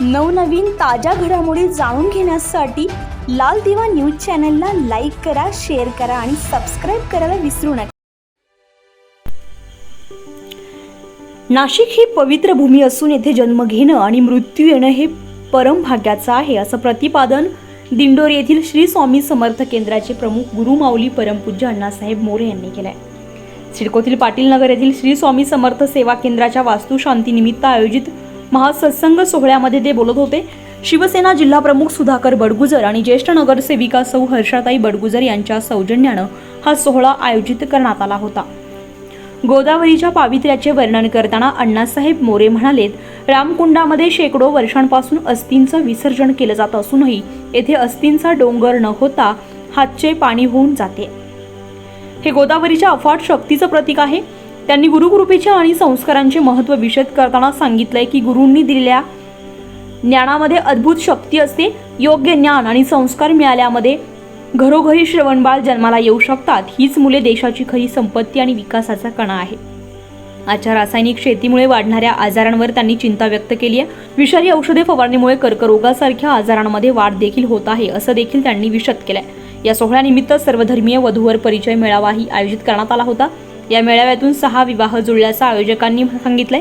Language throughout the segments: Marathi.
नवनवीन ताज्या घडामोडी जाणून घेण्यासाठी लाल दिवा न्यूज चॅनलला लाईक करा शेअर करा आणि सबस्क्राईब करायला विसरू नका. नाशिक ही पवित्र भूमी असून येथे जन्म घेणं आणि मृत्यू येणं हे परमभाग्याचं आहे असं प्रतिपादन दिंडोरी येथील श्री स्वामी समर्थ केंद्राचे प्रमुख गुरुमाऊली परमपूज्य अण्णासाहेब मोरे यांनी केलंय. सिडकोतील पाटील नगर येथील श्री स्वामी समर्थ सेवा केंद्राच्या वास्तुशांतीनिमित्त आयोजित महासत्संग सोहळ्यामध्ये ते बोलत होते. शिवसेना जिल्हा प्रमुख सुधाकर बडगुजर आणि ज्येष्ठ नगरसेविका सौ हर्षाताई बडगुजर यांच्या सौजन्यानं हा सोहळा आयोजित करण्यात आला होता. गोदावरीच्या पावित्र्याचे वर्णन करताना अण्णासाहेब मोरे म्हणालेत रामकुंडामध्ये शेकडो वर्षांपासून अस्थींचं विसर्जन केलं जात असूनही येथे अस्थींचा डोंगर न होता हातचे पाणी होऊन जाते. हे गोदावरीच्या अफाट शक्तीचं प्रतीक आहे. त्यांनी गुरुकृपेच्या आणि संस्कारांचे महत्त्व विशद करताना सांगितलंय की गुरूंनी दिलेल्या ज्ञानामध्ये अद्भुत शक्ती असते योग्य ज्ञान आणि संस्कार मिळाल्यामध्ये घरोघरी श्रवणबाळ जन्माला येऊ शकतात हीच मुले देशाची खरी संपत्ती आणि विकासाचा कणा आहे. आजच्या रासायनिक शेतीमुळे वाढणाऱ्या आजारांवर त्यांनी चिंता व्यक्त केली आहे. विषारी औषधे फवारणीमुळे कर्करोगासारख्या आजारांमध्ये वाढ देखील होत आहे असं देखील त्यांनी विशद केलंय. या सोहळ्यानिमित्त सर्वधर्मीय वधूवर परिचय मेळावाही आयोजित करण्यात आला होता. या मेळाव्यातून सहा विवाह जुळल्याचं आयोजकांनी सांगितलंय.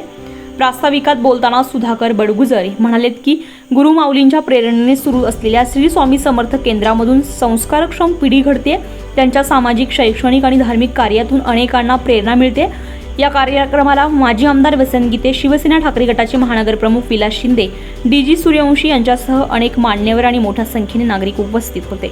प्रास्ताविकात बोलताना सुधाकर बडगुजर म्हणालेत की गुरुमाऊलींच्या प्रेरणेने सुरू असलेल्या श्री स्वामी समर्थ केंद्रामधून संस्कारक्षम पिढी घडते त्यांच्या सामाजिक शैक्षणिक आणि धार्मिक कार्यातून अनेकांना प्रेरणा मिळते. या कार्यक्रमाला माजी आमदार वसंत गीते शिवसेना ठाकरे गटाचे महानगर प्रमुख विलास शिंदे डी जी सूर्यवंशी यांच्यासह अनेक मान्यवर आणि मोठ्या संख्येने नागरिक उपस्थित होते.